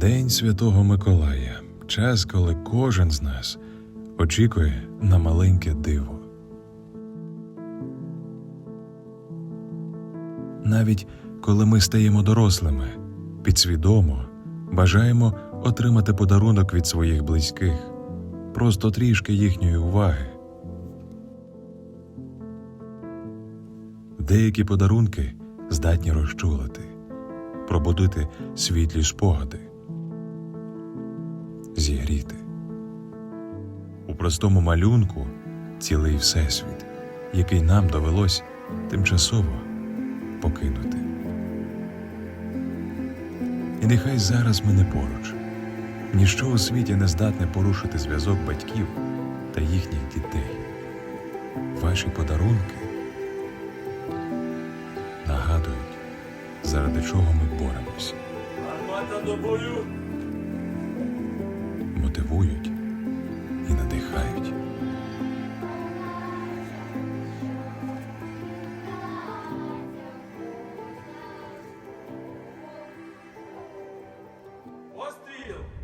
День Святого Миколая час, коли кожен з нас очікує на маленьке диво. Навіть коли ми стаємо дорослими, підсвідомо бажаємо отримати подарунок від своїх близьких, просто трішки їхньої уваги. Деякі подарунки здатні розчулити, пробудити світлі спогади, зігріти. У простому малюнку цілий всесвіт, який нам довелось тимчасово покинути. І нехай зараз ми не поруч. Ніщо у світі не здатне порушити зв'язок батьків та їхніх дітей. Ваші подарунки нагадують, заради чого ми боремось, Гармата до бою! Мотивують і надихають. Постріл!